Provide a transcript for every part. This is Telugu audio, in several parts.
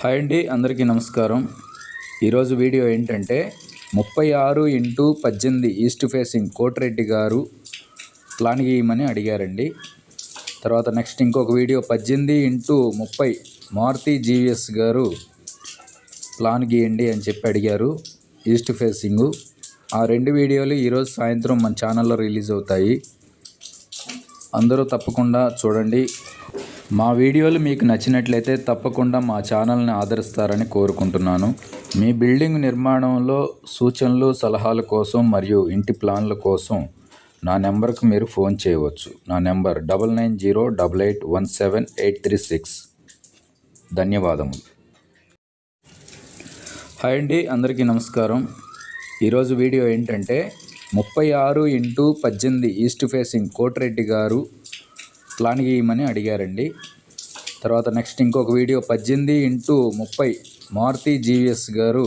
హాయ్ అండి అందరికీ నమస్కారం. ఈరోజు వీడియో ఏంటంటే ముప్పై ఆరు ఇంటూ పద్దెనిమిది ఈస్ట్ ఫేసింగ్ కోటిరెడ్డి గారు ప్లాన్ గీయమని అడిగారండి. తర్వాత నెక్స్ట్ ఇంకొక వీడియో పద్దెనిమిది ఇంటూ ముప్పై మారుతి జీవిఎస్ గారు ప్లాన్ గీయండి అని చెప్పి అడిగారు ఈస్ట్ ఫేసింగు. ఆ రెండు వీడియోలు ఈరోజు సాయంత్రం మన ఛానల్లో రిలీజ్ అవుతాయి. అందరూ తప్పకుండా చూడండి. మా వీడియోలు మీకు నచ్చినట్లయితే తప్పకుండా మా ఛానల్ని ఆదరిస్తారని కోరుకుంటున్నాను. మీ బిల్డింగ్ నిర్మాణంలో సూచనలు సలహాల కోసం మరియు ఇంటి ప్లాన్ల కోసం నా నెంబర్కు మీరు ఫోన్ చేయవచ్చు. నా number double nine zero double eight one seven eight three six. ధన్యవాదములు. హాయ్ అండి అందరికీ నమస్కారం. ఈరోజు వీడియో ఏంటంటే ముప్పై ఆరు ఇంటూ పద్దెనిమిది ఈస్ట్ ఫేసింగ్ కోటిరెడ్డి గారు ప్లాన్ గీయమని అడిగారండి. తర్వాత నెక్స్ట్ ఇంకొక వీడియో పద్దెనిమిది ఇంటూ ముప్పై మారుతి జీవిఎస్ గారు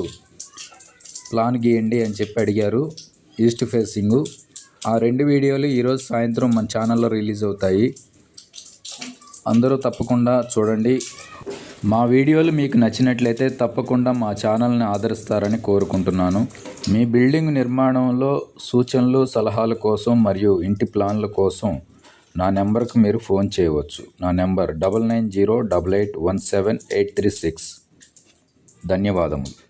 ప్లాన్ గీయండి అని చెప్పి అడిగారు. ఈస్ట్ ఫేసింగు ఆ రెండు వీడియోలు ఈరోజు సాయంత్రం మన ఛానల్లో రిలీజ్ అవుతాయి. అందరూ తప్పకుండా చూడండి. మా వీడియోలు మీకు నచ్చినట్లయితే తప్పకుండా మా ఛానల్ని ఆదరిస్తారని కోరుకుంటున్నాను. మీ బిల్డింగ్ నిర్మాణంలో సూచనలు సలహాల కోసం మరియు ఇంటి ప్లాన్ల కోసం నా నెంబర్కి మీరు ఫోన్ చేయవచ్చు. నా number double nine zero double eight one seven eight three six. ధన్యవాదములు.